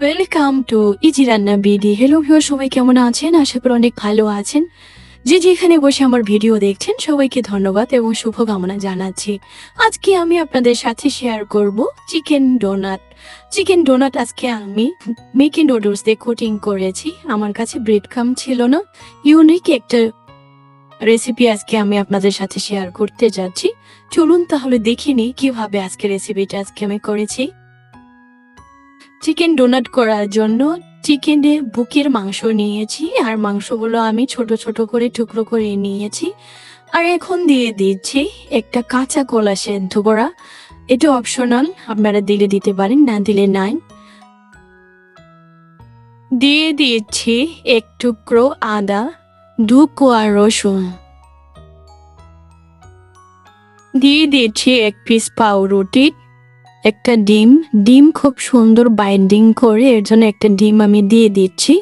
Welcome to easy রান্না BD hello viewer সবাই কেমন আছেন? আশা করি অনেক ভালো আছেন। যে যেখানে বসে আমার ভিডিও দেখছেন, সবাইকে ধন্যবাদ এবং শুভকামনা জানাচ্ছি। আজকে আমি আপনাদের সাথে শেয়ার করব চিকেন ডোনাট চিকেন ডোনাট আজকে আমি মেকি নুডলস দিয়ে কোটিং করেছি। আমার কাছে ব্রেড ছিল না। ইউনিক একটা রেসিপি আজকে আমি আপনাদের সাথে শেয়ার করতে যাচ্ছি। চলুন তাহলে দেখে নিই কীভাবে আজকে রেসিপিটা আজকে আমি করেছি। চিকেন ডোনাট করার জন্য চিকেনে বুকের মাংস নিয়েছি, আর মাংসগুলো আমি ছোট ছোট করে টুকরো করে নিয়েছি। আর এখন দিয়ে দিচ্ছি একটা কাঁচা কলা সেদ্ধ করা এটা অপশনাল আপনারা দিলে দিতে পারেন, না দিলে নাই। দিয়ে দিচ্ছি এক টুকরো আদা, দু কোয়া রসুন। দিয়ে দিচ্ছি এক পিস পাউরুটি একটা ডিম ডিম খুব সুন্দর বাইন্ডিং করে, এর জন্য একটা ডিম আমি দিয়ে দিচ্ছি।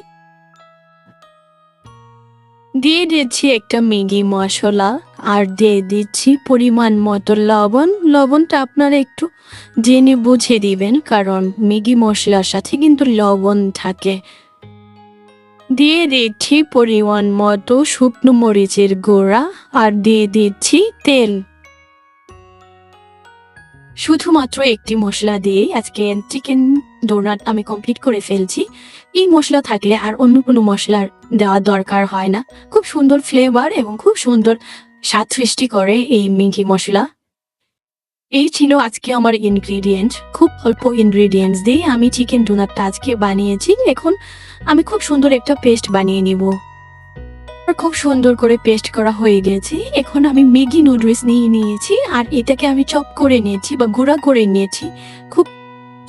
দিয়ে দিচ্ছি একটা ম্যাগি মশলা আর দিয়ে দিচ্ছি পরিমাণ মতো লবণ। লবণটা আপনারা একটু জেনে বুঝে দিবেন, কারণ ম্যাগি মশলার সাথে কিন্তু লবণ থাকে। দিয়ে দিচ্ছি পরিমাণ মতো শুকনো মরিচের গুঁড়া আর দিয়ে দিচ্ছি তেল। শুধুমাত্র একটি মশলা দিয়ে আজকে চিকেন ডোনাট আমি কমপ্লিট করে ফেলছি। এই মশলা থাকলে আর অন্য কোনো মশলার দেওয়ার দরকার হয় না। খুব সুন্দর ফ্লেভার এবং খুব সুন্দর স্বাদ সৃষ্টি করে এই মিঙ্কি মশলা। এই ছিল আজকে আমার ইনগ্রিডিয়েন্ট খুব অল্প ইনগ্রিডিয়েন্টস দিয়ে আমি চিকেন ডোনাটটা আজকে বানিয়েছি। এখন আমি খুব সুন্দর একটা পেস্ট বানিয়ে নিব। খুব সুন্দর করে পেস্ট করা হয়ে গেছে। এখন আমি ম্যাগি নুডলস নিয়ে নিয়েছি আর এটাকে আমি চপ করে নিয়েছি বা গুঁড়া করে নিয়েছি। খুব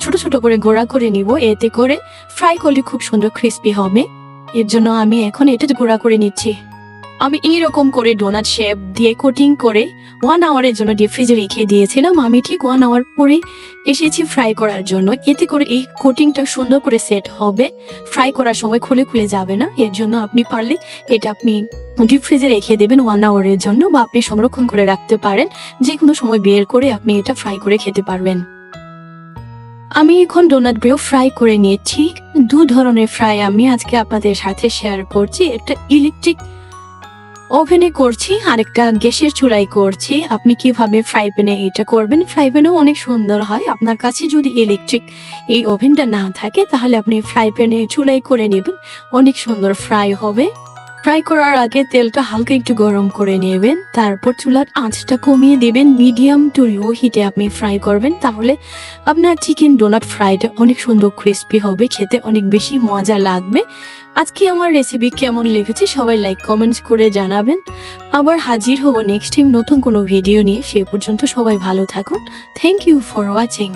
ছোট ছোট করে গোড়া করে নিব, এতে করে ফ্রাই করলে খুব সুন্দর ক্রিস্পি হবে। এর জন্য আমি এখন এটা গোড়া করে নিচ্ছি। আমি এইরকম করে ডোনাট শেপ দিয়ে কোটিং করে ওয়ান আওয়ারের জন্য ডিপ ফ্রিজে রেখে দিয়েছিলাম। আমি ঠিক ওয়ান আওয়ার পরে এসেছি ফ্রাই করার জন্য। এতে করে এই কোটিংটা সুন্দর করে সেট হবে। ফ্রাই করার সময় খুলে খুলে যাবে না। এর জন্য আপনি পারলে এটা আপনি ডিপ ফ্রিজে রেখে দেবেন ওয়ান আওয়ারের জন্য বা আপনি সংরক্ষণ করে রাখতে পারেন। যে কোনো সময় বের করে আপনি এটা ফ্রাই করে খেতে পারবেন। আমি এখন ডোনাট ব্রেও ফ্রাই করে নিয়েছি। দু ধরনের ফ্রাই আমি আজকে আপনাদের সাথে শেয়ার করছি। একটা ইলেকট্রিক ওভেনে করছি, আরেকটা গ্যাসের চুলাই করছি। আপনি কীভাবে ফ্রাই প্যানে এটা করবেন? ফ্রাই প্যানেও অনেক সুন্দর হয়। আপনার কাছে যদি ইলেকট্রিক এই ওভেনটা না থাকে, তাহলে আপনি ফ্রাই প্যানে চুলাই করে নেবেন। অনেক সুন্দর ফ্রাই হবে। ফ্রাই করার আগে তেলটা হালকা একটু গরম করে নেবেন, তারপর চুলার আঁচটা কমিয়ে দেবেন মিডিয়াম টু লো হিটে আপনি ফ্রাই করবেন, তাহলে আপনার চিকেন ডোনাট ফ্রাইটা অনেক সুন্দর ক্রিস্পি হবে, খেতে অনেক বেশি মজা লাগবে। আজকে আমার রেসিপি কেমন লেগেছে সবাই লাইক কমেন্টস করে জানাবেন। আবার হাজির হব নেক্সট টাইম নতুন কোনো ভিডিও নিয়ে, সে পর্যন্ত সবাই ভালো থাকুন। Thank you for watching